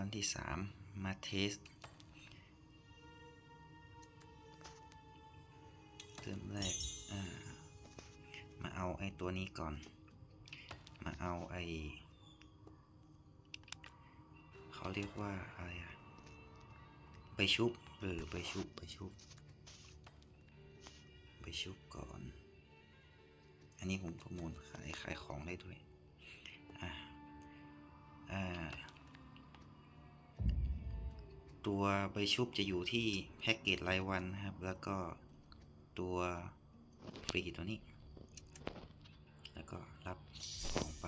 วันที่สามมาเทส เริ่มแรกมาเอาไอ้ตัวนี้ก่อน มาเอาไอ้เขาเรียกว่าอะไรอะไปชุบเออไปชุบไปชุบไปชุบก่อน อันนี้ผมประมูลขายขายข ตัวใบชุบจะอยู่ที่แพ็กเกจรายวันนะครับ แล้วก็ตัวฟรีตัวนี้ แล้วก็รับของไป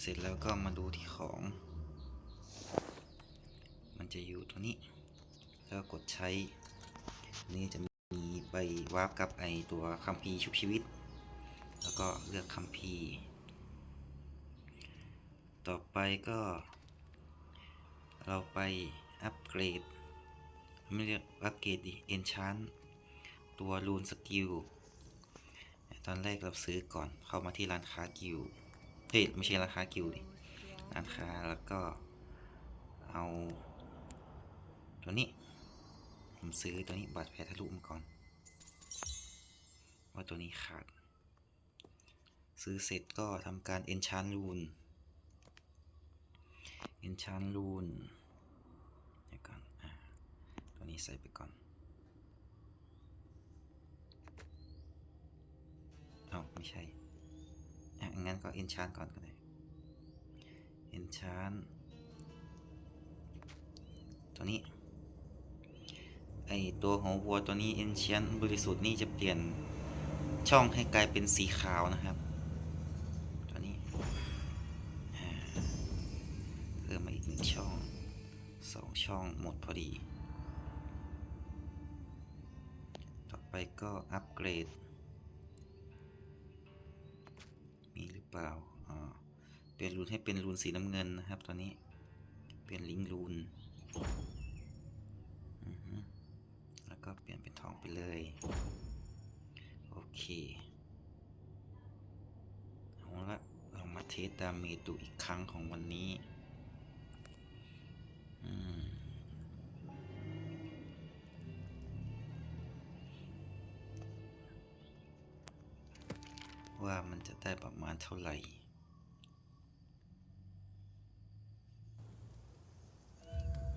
เสร็จแล้วก็มาดูที่ของ มันจะอยู่ตัวนี้ แล้วก็กดใช้ นี่จะมีใบวาร์ปกับไอตัวคัมภีร์ชุบชีวิต แล้วก็เลือกคัมภีร์ ต่อไปก็ เราไปอัปเกรด ไม่เรียกอัปเกรดดิเอนชานตัวรูนสกิลตอนแรกเราซื้อก่อนเข้ามาที่ร้านค้ากิลเฮ้ยไม่ใช่ร้านค้ากิลดิร้านค้าแล้วก็เอาตัวนี้ ผมซื้อตัวนี้บาดแผลทะลุมาก่อน ว่าตัวนี้ขาด ซื้อเสร็จก็ทำการ enchant rune enchant rune เดี๋ยวก่อนอะตัวนี้ใส่ไปก่อนเอาไม่ใช่อะงั้นก็ enchant ก่อนก็ได้ enchant ตัวนี้ไอตัวของวัวตัวนี้ enchant บริสุทธิ์นี่จะเปลี่ยนช่องให้กลายเป็นสีขาวนะครับ ช่องสองช่องหมดพอดี ต่อไปก็อัปเกรด มีหรือเปล่าอ๋อเปลี่ยนรูนให้เป็นรูนสีน้ำเงินนะครับตอนนี้ เปลี่ยนลิงก์รูนแล้วก็เปลี่ยนเป็นทองไปเลย โอเคเอาละเรามาเทสดาเมจดูอีกครั้งของวันนี้ ว่ามันจะได้ประมาณเท่าไหร่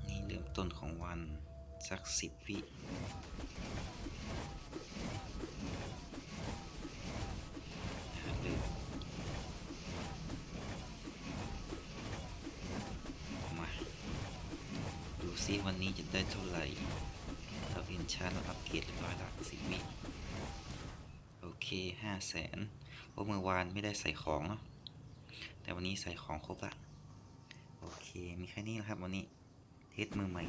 นี่เริ่มต้นของวัน สักสิบวิอะเริ่มมาดูซิวันนี้จะได้เท่าไหร่เราอินชาเราอัปเกรดเรียบร้อยละสิบวิโอเคห้าแสน เพราะเมื่อวานไม่ได้ใส่ของเนาะแต่วันนี้ใส่ของครบละโอเคมีแค่นี้นะครับวันนี้เทสมือใหม่